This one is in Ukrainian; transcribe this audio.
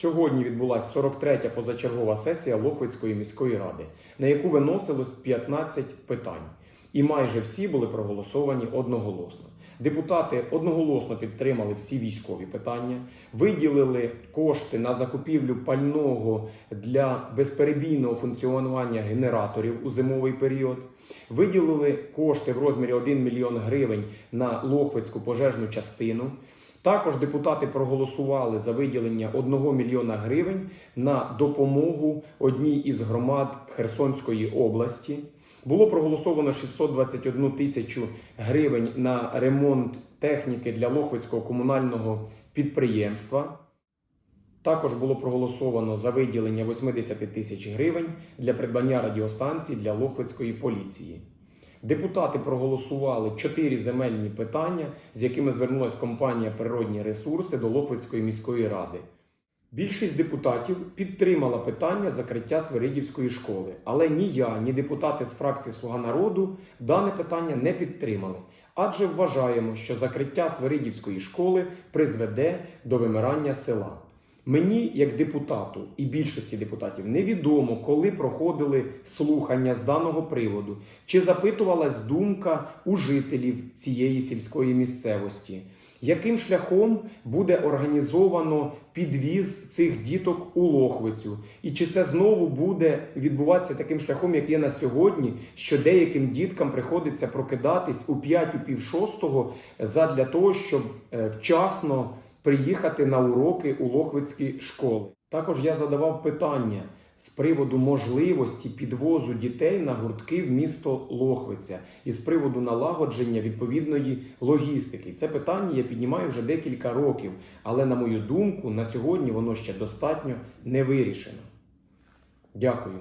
Сьогодні відбулася 43-я позачергова сесія Лохвицької міської ради, на яку виносилось 15 питань, і майже всі були проголосовані одноголосно. Депутати одноголосно підтримали всі військові питання, виділили кошти на закупівлю пального для безперебійного функціонування генераторів у зимовий період. Виділили кошти в розмірі 1 мільйон гривень на Лохвицьку пожежну частину. Також депутати проголосували за виділення 1 мільйона гривень на допомогу одній із громад Херсонської області. Було проголосовано 621 тисячу гривень на ремонт техніки для Лохвицького комунального підприємства. Також було проголосовано за виділення 80 тисяч гривень для придбання радіостанцій для Лохвицької поліції. Депутати проголосували чотири земельні питання, з якими звернулася компанія Природні ресурси до Лохвицької міської ради. Більшість депутатів підтримала питання закриття Свиридівської школи, але ні я, ні депутати з фракції Слуга народу дане питання не підтримали, адже вважаємо, що закриття Свиридівської школи призведе до вимирання села. Мені, як депутату і більшості депутатів, невідомо, коли проходили слухання з даного приводу, чи запитувалась думка у жителів цієї сільської місцевості, яким шляхом буде організовано підвіз цих діток у Лохвицю, і чи це знову буде відбуватися таким шляхом, як є на сьогодні, що деяким діткам приходиться прокидатись у 5 у пів шостого задля того, щоб е, вчасно приїхати на уроки у Лохвицькі школи. Також я задавав питання з приводу можливості підвозу дітей на гуртки в місто Лохвиця і з приводу налагодження відповідної логістики. Це питання я піднімаю вже декілька років, але на мою думку, на сьогодні воно ще достатньо не вирішено. Дякую.